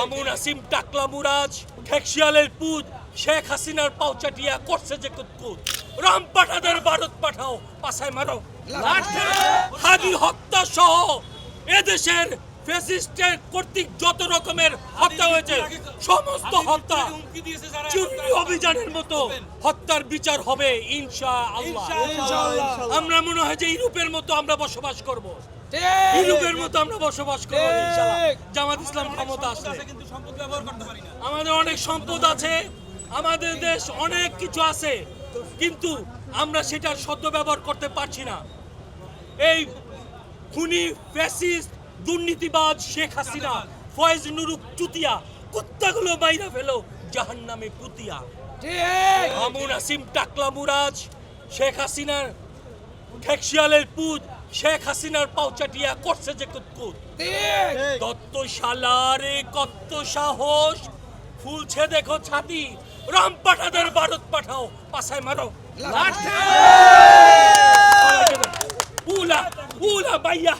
মামুন আসিম টাকলা মুরাজ ঠেকশিয়ালের পুত, শেখ হাসিনার পাউচাটিয়া করছে যে কুতকুত। রাম পাঠাদের ভারত পাঠাও পাশায় মারো। হাদি হত্যা সহ এদেশের ফেসিস্টের কর্তৃক যত রকমের হত্যা হয়েছে সমস্ত চুরি অভিযানের মতো হত্যার বিচার হবে ইনশা আল্লাহ আমরা মনে হয় যে ইউরোপের মতো আমরা বসবাস করব। ইউরোপের মতো আমরা বসবাস করব জামাত ইসলাম ক্ষমতা আসলে। আমাদের অনেক সম্পদ আছে আমাদের দেশ অনেক কিছু আছে কিন্তু আমরা সেটার সদ্য ব্যবহার করতে পারছি না। এই খুনি ফ্যাসিস্ট দুর্নীতিবাজ শেখ হাসিনা ফয়েজ নুরুক চুতিয়া কুত্তাগুলো বাইরে ফেলো জাহান নামে পুতিয়া মামুন আসিম টাকলা মুরাজ শেখ হাসিনার ঠেকশিয়ালের পুত শেখ হাসিনার পাউচাটিয়া করছে যে কুতকুত। দত্ত শালারে কত সাহস। ফুলছে দেখো ছাতি রাম পাঠাদের ভারত পাঠাও পাশায় মারো। উলা উলা বাইয়া